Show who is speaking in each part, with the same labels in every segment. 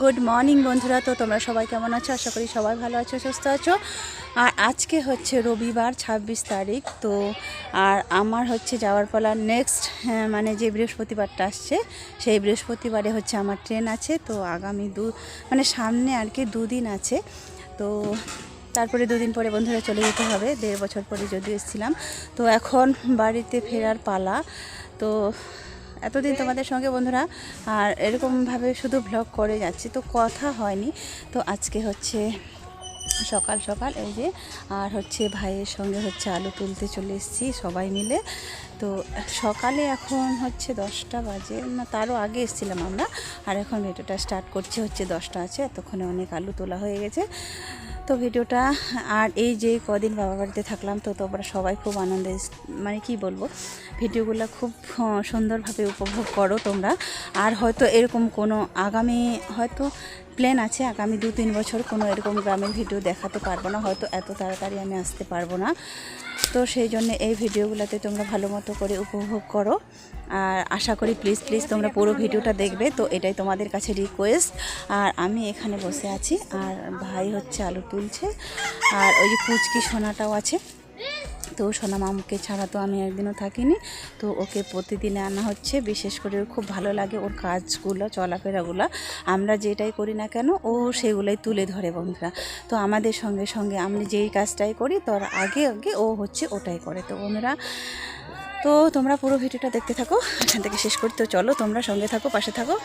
Speaker 1: Good morning বন্ধুরা। তো তোমরা সবাই কেমন আছো? আশা করি সবাই ভালো আছো, সুস্থ আছো। আর আজকে হচ্ছে রবিবার, ছাব্বিশ তারিখ। তো আর আমার হচ্ছে যাওয়ার পালা নেক্সট মানে যে বৃহস্পতিবারটা আসছে, সেই বৃহস্পতিবারে হচ্ছে আমার ট্রেন আছে। তো আগামী দু মানে সামনে আর কি দুদিন আছে। তো তারপরে দুদিন পরে বন্ধুরা চলে যেতে হবে। দেড় বছর পরে যদিও এসেছিলাম। তো এখন বাড়িতে ফেরার পালা। তো এতদিন তোমাদের সঙ্গে বন্ধুরা, আর এরকমভাবে শুধু ভ্লগ করে যাচ্ছি, তো কথা হয়নি। তো আজকে হচ্ছে সকাল সকাল, এই যে, আর হচ্ছে ভাইয়ের সঙ্গে হচ্ছে আলু তুলতে চলে এসেছি সবাই মিলে। তো সকালে এখন হচ্ছে দশটা বাজে, না তারও আগে এসেছিলাম আমরা, আর এখন ভিডিওটা স্টার্ট করছি হচ্ছে দশটা আছে, এতক্ষণে অনেক আলু তোলা হয়ে গেছে। তো ভিডিওটা, আর এই যে কদিন বাবা বাড়িতে থাকলাম, তো তোমরা সবাই খুব আনন্দে মানে কি বলব, ভিডিওগুলো খুব সুন্দরভাবে উপভোগ করো তোমরা। আর হয়তো এরকম কোনো আগামী, হয়তো প্ল্যান আছে আগামী দু তিন বছর কোনো এরকম গ্রামের ভিডিও দেখাতে পারব না, হয়তো এত তাড়াতাড়ি আমি আসতে পারব না। তো সেই জন্য এই ভিডিওগুলোতে তোমরা ভালো মতো করে উপভোগ করো। আর আশা করি প্লিজ প্লিজ তোমরা পুরো ভিডিওটা দেখবে। তো এটাই তোমাদের কাছে রিকোয়েস্ট আর আমি এখানে বসে আছি। আর ভাই হচ্ছে আলু তুলছে। আর ওই যে কুচকি সোনাটাও আছে। তো সোনা মামুকে ছাড়া তো আমি একদিনও থাকিনি। তো ওকে প্রতিদিনে আনা হচ্ছে। বিশেষ করে খুব ভালো লাগে ওর কাজগুলো, চলাফেরাগুলো। আমরা যেটাই করি না কেন, ও সেগুলোই তুলে ধরে বন্ধুরা। তো আমাদের সঙ্গে সঙ্গে আমি যেই কাজটাই করি, তার আগে আগে ও হচ্ছে ওটাই করে। তো বন্ধুরা, তো তোমরা পুরো ভিডিওটা দেখতে থাকো। এখান থেকে শেষ করতে চলো। তোমরা সঙ্গে থাকো, পাশে থাকো।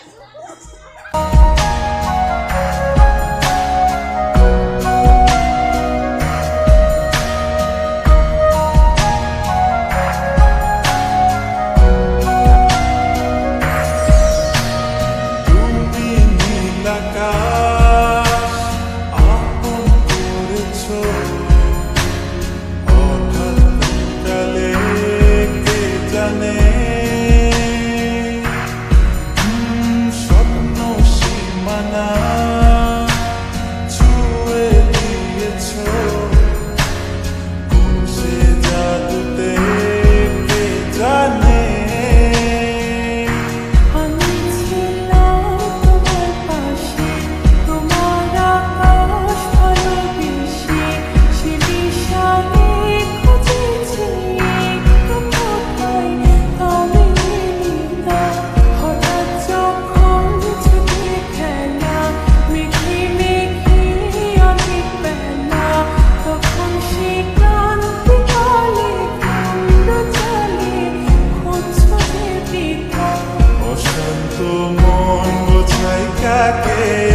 Speaker 1: কাকে